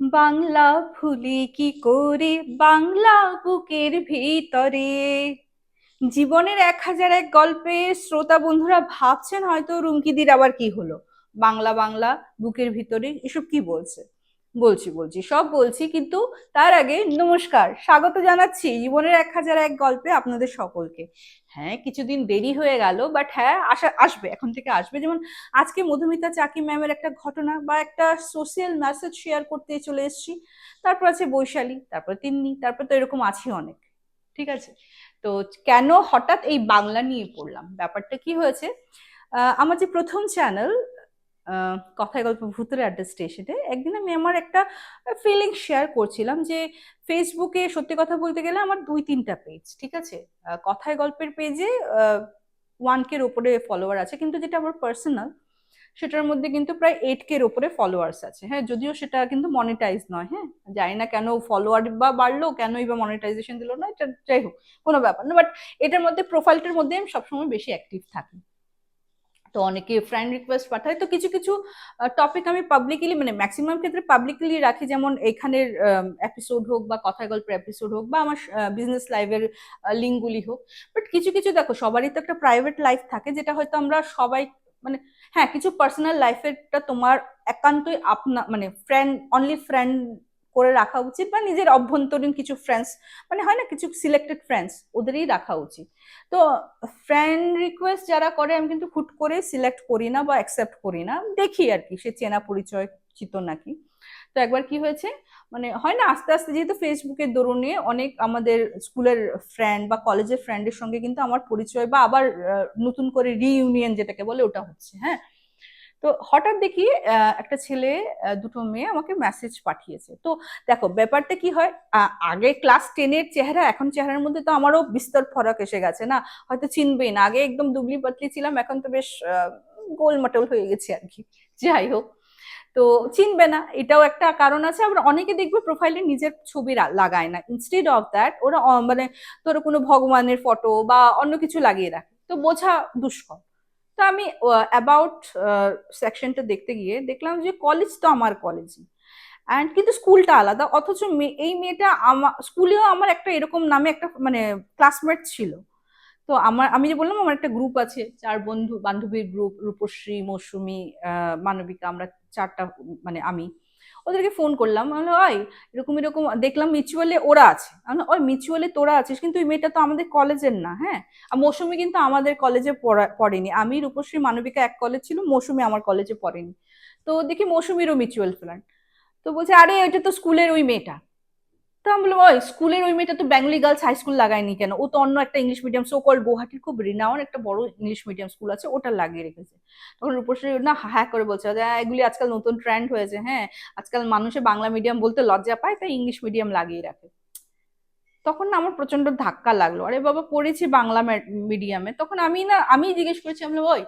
বাংলা ভুলি কি করে? বাংলা বুকের ভিতরে। জীবনের এক হাজার এক গল্পে শ্রোতা বন্ধুরা ভাবছেন হয়তো রুমকিদির আবার কি হলো? বাংলা বাংলা বুকের ভিতরে এসব কি বলছে? বলছি বলছি। সব বলছি, কিন্তু তার আগে নমস্কার। স্বাগত জানাচ্ছি জীবনের এক হাজার এক গল্পে আপনাদের সকলকে। হ্যাঁ কিছুদিন দেরি হয়ে গেল বাট হ্যাঁ আসা, আসবে, এখন থেকে আসবে। যেমন আজকে মধুমিতা চাকি ম্যামের একটা ঘটনা বা একটা সোশ্যাল মেসেজ শেয়ার করতে চলে এসেছি। তারপর আছে বৈশালী, তারপর তিন্নি, তারপর তো এরকম আছে অনেক। ঠিক আছে? তো কেন হঠাৎ এই বাংলা নিয়ে পড়লাম? ব্যাপারটা কি হয়েছে? আমার যে প্রথম চ্যানেল কথায় গল্প ভূতের আড্ডা স্টেশনে একদিন আমি আমার একটা ফিলিং শেয়ার করছিলাম যে ফেসবুকে সত্যি কথা বলতে গেলে আমার দুই, তিনটা পেজ ঠিক আছে? কথায় গল্পের পেজে ওয়ান কের ওপরে ফলোয়ার আছে, কিন্তু যেটা আমার পার্সোনাল সেটার মধ্যে কিন্তু প্রায় এইট কের ওপরে ফলোয়ার্স আছে। হ্যাঁ যদিও সেটা কিন্তু মনিটাইজ নয় হ্যাঁ? জানি না কেন ফলোয়ার বা বাড়লো, কেনই বা মনিটাইজেশন দিল না, এটা যাই হোক, কোনো ব্যাপার না। বাট এটার মধ্যে প্রোফাইলটার মধ্যে আমি সবসময় বেশি অ্যাক্টিভ থাকি। তো অনেকে ফ্রেন্ড রিকোয়েস্ট পাঠায়। তো কিছু কিছু টপিক আমি পাবলিকলি মানে ম্যাক্সিমাম ক্ষেত্রে পাবলিকলি রাখি। যেমন এখানের এপিসোড হোক বা কথায় গল্পের এপিসোড হোক বা আমার বিজনেস লাইভের লিঙ্কগুলি হোক। বাট কিছু কিছু দেখো, সবারই তো একটা প্রাইভেট লাইফ থাকে, যেটা হয়তো আমরা সবাই মানে হ্যাঁ কিছু পার্সোনাল লাইফেরটা তোমার একান্তই আপনা মানে ফ্রেন্ড অনলি ফ্রেন্ড করে রাখা উচিত বা নিজের অভ্যন্তরীণ কিছু ফ্রেন্ডস মানে হয় না কিছু সিলেক্টেড ফ্রেন্ডস ওদেরই রাখা উচিত। তো ফ্রেন্ড রিকোয়েস্ট যারা করে, আমি কিন্তু হুট করে সিলেক্ট করি না বা অ্যাকসেপ্ট করি না, দেখি আর কি, সে চেনা পরিচয় চিত নাকি। তো একবার কি হয়েছে মানে হয় না, আস্তে আস্তে যেহেতু ফেসবুকের দরুনে অনেক আমাদের স্কুলের ফ্রেন্ড বা কলেজের ফ্রেন্ডের সঙ্গে কিন্তু আমার পরিচয় বা আবার নতুন করে রিইউনিয়ন যেটাকে বলে, ওটা হচ্ছে হ্যাঁ। তো হঠাৎ দেখি একটা ছেলে দুটো মেয়ে আমাকে মেসেজ পাঠিয়েছে। তো দেখো, ব্যাপারটা কি হয় আগে ক্লাস টেনের চেহারা, এখন চেহারার মধ্যে তো আমারও বিস্তর ফরক এসে গেছে না? হয়তো চিনবেই না। আগে একদম দুবলি পাতলি ছিলাম, এখন তো বেশ গোলমটল হয়ে গেছে আর কি। যাই হোক, তো চিনবে না। এটাও একটা কারণ আছে, আবার অনেকে দেখবে প্রোফাইলে নিজের ছবি লাগায় না। ইনস্টেড অফ দ্যাট ওরা মানে তোর কোনো ভগবানের ফটো বা অন্য কিছু লাগিয়ে রাখে। তো বোঝা দুষ্কর। তো আমি অ্যাবাউট সেকশনটা দেখতে গিয়ে দেখলাম যে কলেজ তো আমার কলেজই অ্যান্ড কিন্তু স্কুলটা আলাদা, অথচ এই মেয়েটা আমার স্কুলেও আমার একটা এরকম নামে একটা মানে ক্লাসমেট ছিল। তো আমার, আমি যে বললাম আমার একটা গ্রুপ আছে, চার বন্ধু, বান্ধবীর গ্রুপ রূপশ্রী, মৌসুমি মানবিকা, আমরা চারটা মানে আমি। ওদেরকে ফোন করলাম। আমি ওই এরকম এরকম। দেখলাম মিউচুয়ালে ওরা আছে। আমি ওই মিউচুয়ালে তোরা আছিস, কিন্তু এই মেয়েটা তো আমাদের কলেজের না হ্যাঁ? আর মৌসুমি কিন্তু আমাদের কলেজে পড়েনি। আমি, রূপশ্রী, মানবিকা এক কলেজ ছিল, মৌসুমি আমার কলেজে পড়েনি। তো দেখি মৌসুমিরও মিউচুয়াল ফ্রেন্ড তো বলছে, আরে এটা তো স্কুলের ওই মেয়েটা। তো আমি বললাম ওই স্কুলের ওই মেয়েটা তো ব্যাঙ্গলি গার্লস হাই স্কুল লাগায়নি কেন? ও তো অন্য একটা ইংলিশ মিডিয়াম সো কল গুয়াহাটির খুব রিনাউন একটা বড় ইংলিশ মিডিয়াম স্কুল আছে, ওটা লাগিয়ে রেখেছে। তখন রূপশ্রী না হ্যাঁ করে বলছে এগুলি আজকাল নতুন ট্রেন্ড হয়েছে হ্যাঁ আজকাল মানুষে বাংলা মিডিয়াম বলতে লজ্জা পায়, তাই ইংলিশ মিডিয়াম লাগিয়ে রাখে। তখন না আমার প্রচণ্ড ধাক্কা লাগল, আরে বাবা, পড়েছি বাংলা মিডিয়ামে তখন আমি না, আমি জিজ্ঞেস করেছি, আমি ওই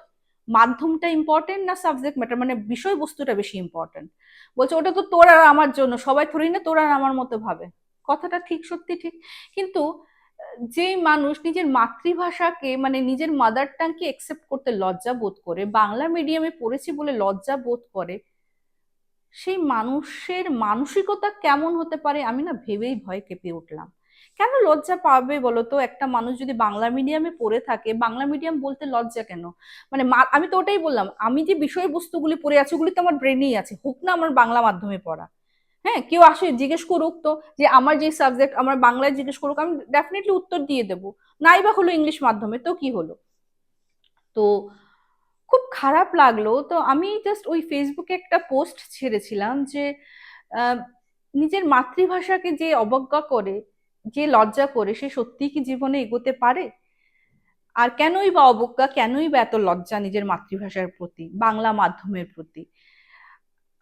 মাধ্যমটা ইম্পর্টেন্ট না সাবজেক্ট ম্যাটার মানে বিষয়বস্তুটা বেশি ইম্পর্টেন্ট বলছে, ওটা তো তোর আর আমার জন্য, সবাই থরি না তোর আর আমার মতো ভাবে। কথাটা ঠিক, সত্যি ঠিক। কিন্তু, যে মানুষ নিজের মাতৃভাষাকে মানে নিজের মাদার টাংকে একসেপ্ট করতে লজ্জা বোধ করে, বাংলা মিডিয়ামে পড়েছি বলে লজ্জা বোধ করে, সেই মানুষের মানসিকতা কেমন হতে পারে আমি না ভেবেই ভয় কেঁপে উঠলাম। কেন লজ্জা পাবে বলতো? একটা মানুষ যদি বাংলা মিডিয়ামে পড়ে থাকে, বাংলা মিডিয়াম বলতে লজ্জা কেন? মানে আমি তো ওটাই বললাম, আমি যে বিষয়বস্তুগুলি পড়ে আছি, ওগুলি তো আমার ব্রেনেই আছে, হোক না আমার বাংলা মাধ্যমে পড়া। হ্যাঁ কেউ আসে জিজ্ঞেস করুক তো যে আমার যে সাবজেক্ট আমার বাংলায় জিজ্ঞেস করুক, আমি ডেফিনেটলি উত্তর দিয়ে দেব। নাই বা হলো ইংলিশ মাধ্যমে, তো কি হলো? তো খুব খারাপ লাগল। তো আমি জাস্ট ওই ফেসবুকে একটা পোস্ট ছেড়েছিলাম যে নিজের মাতৃভাষাকে যে অবজ্ঞা করে, যে লজ্জা করে, সে সত্যি কি জীবনে এগোতে পারে? আর কেনই বা অবজ্ঞা, কেনই বা এত লজ্জা নিজের মাতৃভাষার প্রতি, বাংলা মাধ্যমের প্রতি?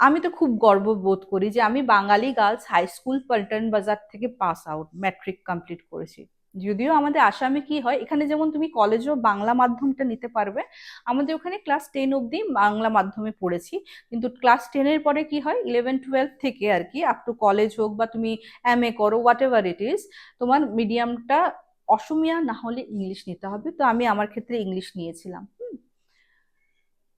আমি তো খুব গর্ব বোধ করি যে আমি Bangali girls high school Paltan Bazar থেকে পাস আউট ম্যাট্রিক কমপ্লিট করেছি। যদিও আমাদের আসামে কি হয়, এখানে যেমন তুমি কলেজেও বাংলা মাধ্যমটা নিতে পারবে, আমাদের ওখানে ক্লাস টেন অবধি বাংলা মাধ্যমে পড়েছি। কিন্তু ক্লাস টেনের পরে কি হয় ইলেভেন টুয়েলভ থেকে আর কি আপ টু কলেজ হোক বা তুমি এম এ করো হোয়াট এভার ইট ইজ তোমার মিডিয়ামটা অসমিয়া না হলে ইংলিশ নিতে হবে। তো আমি আমার ক্ষেত্রে ইংলিশ নিয়েছিলাম।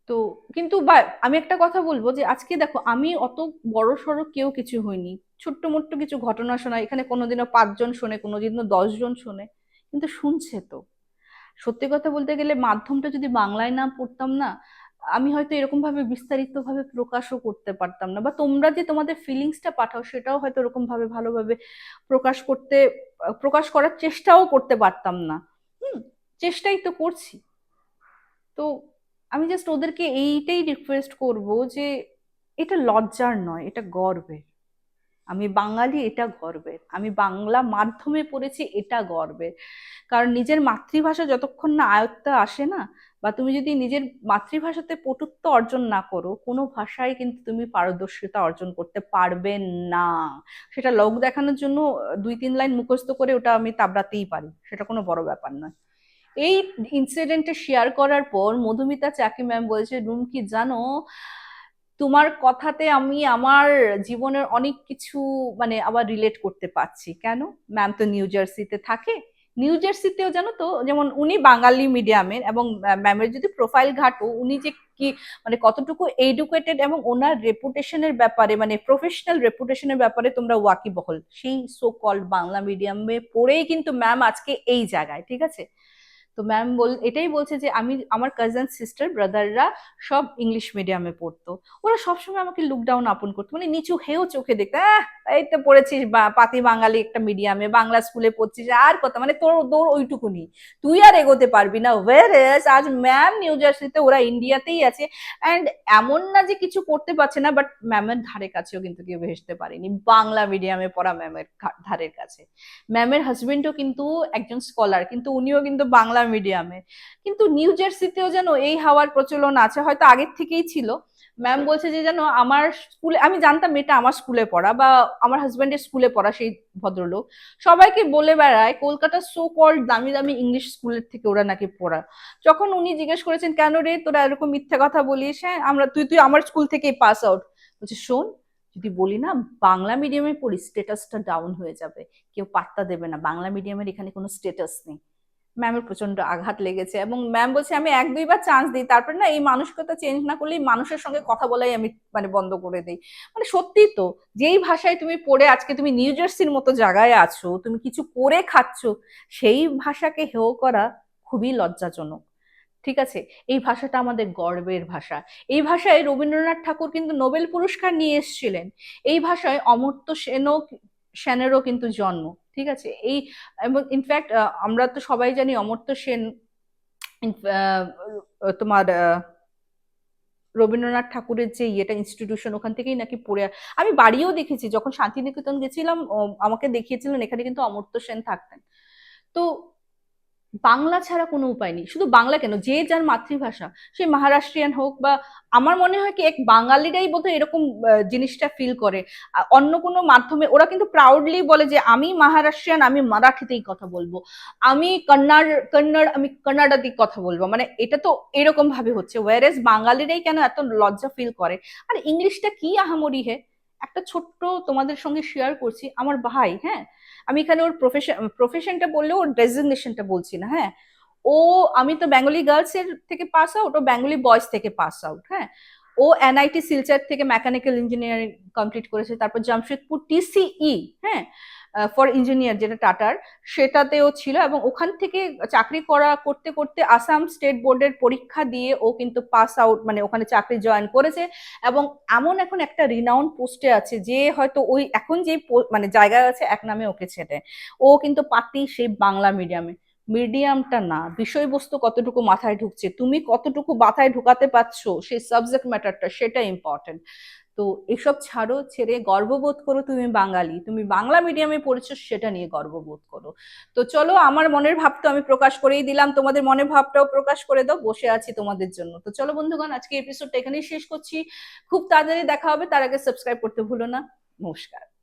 তো কিন্তু বা, আমি একটা কথা বলব যে আজকে দেখো, আমি অত বড় সড়ো কেউ কিছু হইনি। ছোট্ট মোট্ট কিছু ঘটনা শোনায়, এখানে কোনোদিনও পাঁচজন শোনে, কোনোদিনও দশজন শোনে, কিন্তু শুনছে তো। সত্যি কথা বলতে গেলে মাধ্যমটা যদি বাংলায় না পড়তাম না, আমি হয়তো এরকম ভাবে বিস্তারিত ভাবে প্রকাশও করতে পারতাম না। বা তোমরা যে তোমাদের ফিলিংসটা পাঠাও, সেটাও হয়তো এরকম ভাবে ভালোভাবে প্রকাশ করতে, প্রকাশ করার চেষ্টাও করতে পারতাম না। হুম, চেষ্টাই তো করছি। তো আমি জাস্ট ওদেরকে এইটাই রিকোয়েস্ট করব যে এটা লজ্জার নয়, এটা গর্বের। আমি বাঙালি, এটা গর্বের। আমি বাংলা মাধ্যমে পড়েছি, এটা গর্বের। কারণ নিজের মাতৃভাষা যতক্ষণ না আয়ত্তে আসে না, বা তুমি যদি নিজের মাতৃভাষাতে পটুত্ব অর্জন না করো, কোনো ভাষায় কিন্তু তুমি পারদর্শিতা অর্জন করতে পারবে না। সেটা লোক দেখানোর জন্য দুই তিন লাইন মুখস্থ করে ওটা আমি তাবড়াতেই পারি। সেটা কোনো বড় ব্যাপার নয়। এই ইনসিডেন্টটা শেয়ার করার পর মধুমিতা চাকি ম্যাম বলেছে রুমকি জানো? তোমার কথাতে আমি আমার জীবনের অনেক কিছু মানে আবার রিলেট করতে পারছি। কেন? ম্যাম তো নিউ জার্সিতে থাকে। নিউ জার্সিতেও জানো তো, যেমন উনি বাঙালি মিডিয়ামের এবং ম্যামের যদি প্রোফাইল ঘাটো, উনি যে কি মানে কতটুকু এডুকেটেড এবং ওনার রেপুটেশনের ব্যাপারে মানে প্রফেশনাল রেপুটেশনের ব্যাপারে তোমরা ওয়াকিবহল। সেই সো কল্ড বাংলা মিডিয়ামে পড়েই কিন্তু ম্যাম আজকে এই জায়গায়, ঠিক আছে? তো ম্যাম বল, এটাই বলছে যে আমি, আমার কাজিন সিস্টার ব্রাদাররা সব ইংলিশ মিডিয়ামে পড়তো। ওরা সবসময় আমাকে লুকডাউন আপন করতো। মানে নিচু হেও চোখে দেখতে এই তো পড়েছিস পাতি বাঙালি একটা মিডিয়ামে বাংলা স্কুলে পড়ছিস, আর কথা মানে তোর তোর ওইটুকুনি। তুই আর এগোতে পারবি না ওয়ের আজ ম্যাম নিউ জার্সিতে ওরা ইন্ডিয়াতেই আছে অ্যান্ড এমন না যে কিছু করতে পারছে না বাট ম্যামের ধারে কাছেও কিন্তু কেউ ভেসতে পারেনি। বাংলা মিডিয়ামে পড়া ম্যামের ধারের কাছে। ম্যামের হাজবেন্ডও কিন্তু একজন স্কলার কিন্তু উনিও কিন্তু বাংলা মিডিয়ামে কিন্তু নিউ জার্সিতেও যেন এই হাওয়ার প্রচলন আছে, হয়তো আগের থেকেই ছিল। ম্যাম বলছে যে যেন আমার স্কুলে আমি জানতাম এটা আমার স্কুলে পড়া, বা আমার হাজব্যান্ডের স্কুলে পড়া সেই ভদ্রলোক। সবাইকে বলে বেড়ায়, কলকাতার সো কল্ড দামি দামি ইংলিশ স্কুলের থেকে ওরা নাকি পড়া। যখন উনি জিজ্ঞেস করেছেন, কেন রে, তোরা এরকম মিথ্যা কথা বলিস? হ্যাঁ আমরা, তুই তুই আমার স্কুল থেকেই পাস আউট বলছে, শোন, যদি বলি না, বাংলা মিডিয়ামে পড়ি স্টেটাসটা ডাউন হয়ে যাবে। কেউ পাত্তা দেবে না। বাংলা মিডিয়ামের এখানে কোনো স্টেটাস নেই। ম্যামের প্রচণ্ড আঘাত লেগেছে এবং ম্যাম বলছে, আমি এক দুইবার চান্স দিই, তারপর না এই মানসিকতা চেঞ্জ না করলে মানুষের সঙ্গে কথা বলাই আমি মানে বন্ধ করে দিই। মানে সত্যি তো, যেই ভাষায় তুমি পড়ে আজকে তুমি নিউ জার্সির মতো জায়গায় আছো, তুমি কিছু করে খাচ্ছ, সেই ভাষাকে হেও করা খুবই লজ্জাজনক। ঠিক আছে? এই ভাষাটা আমাদের গর্বের ভাষা। এই ভাষায় রবীন্দ্রনাথ ঠাকুর কিন্তু নোবেল পুরস্কার নিয়ে এসেছিলেন। এই ভাষায় অমর্ত্য সেনও, সেনেরও কিন্তু জন্ম। ঠিক আছে? এই, এবং ইনফ্যাক্ট আমরা তো সবাই জানি অমর্ত্য সেন তোমার রবীন্দ্রনাথ ঠাকুরের যে ইয়েটা ইনস্টিটিউশন ওখান থেকেই নাকি পড়ে আমি বাড়িও দেখেছি, যখন শান্তিনিকেতন গেছিলাম আমাকে দেখিয়েছিলেন, এখানে কিন্তু অমর্ত্য সেন থাকতেন। তো বাংলা ছাড়া কোনো উপায় নেই। শুধু বাংলা কেন? যে যার মাতৃভাষা, সে মহারাষ্ট্রিয়ান হোক বা আমার মনে হয় কি, এক বাঙালিরাই বোধহয় এরকম জিনিসটা ফিল করে। অন্য কোনো মাধ্যমে, ওরা কিন্তু প্রাউডলি বলে যে, আমি মহারাষ্ট্রিয়ান, আমি মারাঠিতেই কথা বলব। আমি কন্নড় কন্নড়, আমি কন্নড়াতেই কথা বলব। মানে এটা তো এরকম ভাবে হচ্ছে। ওয়ারেস বাঙালিরাই কেন এত লজ্জা ফিল করে? আর ইংলিশটা কি আহামরি হে? একটা ছোট্ট তোমাদের সঙ্গে শেয়ার করছি, আমার ভাই হ্যাঁ? আমি এখানে ওর প্রফেশন প্রফেশনটা বললে ওর ডেজিগনেশনটা বলছি না হ্যাঁ? ও, আমি তো বেঙ্গলি গার্লস এর থেকে পাস আউট ও বেঙ্গলি বয়েজ থেকে পাস আউট হ্যাঁ? ও এনআইটি সিলচার থেকে মেকানিক্যাল ইঞ্জিনিয়ারিং কমপ্লিট করেছে, তারপর জামশেদপুর টিসিই হ্যাঁ ফর ইঞ্জিনিয়ার যেটা টাটার সেটাতেও ছিল এবং ওখান থেকে চাকরি করা করতে করতে আসাম স্টেট বোর্ডের পরীক্ষা দিয়ে ও কিন্তু পাস আউট মানে ওখানে চাকরি জয়েন করেছে এবং এমন এখন একটা রিনাউন্ড পোস্টে আছে যে হয়তো ওই এখন যে মানে জায়গায় আছে এক নামে ওকে ছেড়ে। ও কিন্তু পাতি সেই বাংলা মিডিয়ামে মিডিয়ামটা না, বিষয়বস্তু কতটুকু মাথায় ঢুকছে, তুমি কতটুকু মাথায় ঢুকাতে পারছ সেই সাবজেক্ট ম্যাটারটা সেটা ইম্পর্টেন্ট তো এসব ছাড়ো, ছেড়ে গর্ববোধ করো তুমি বাঙালি। তুমি বাংলা মিডিয়ামে পড়েছো, সেটা নিয়ে গর্ববোধ করো। তো চলো, আমার মনের ভাব তো আমি প্রকাশ করেই দিলাম। তোমাদের মনের ভাবটাও প্রকাশ করে দাও, বসে আছি তোমাদের জন্য। তো চলো বন্ধুগণ আজকে এপিসোডটা এখানেই শেষ করছি। খুব তাড়াতাড়ি দেখা হবে, তার আগে সাবস্ক্রাইব করতে ভুলো না। নমস্কার।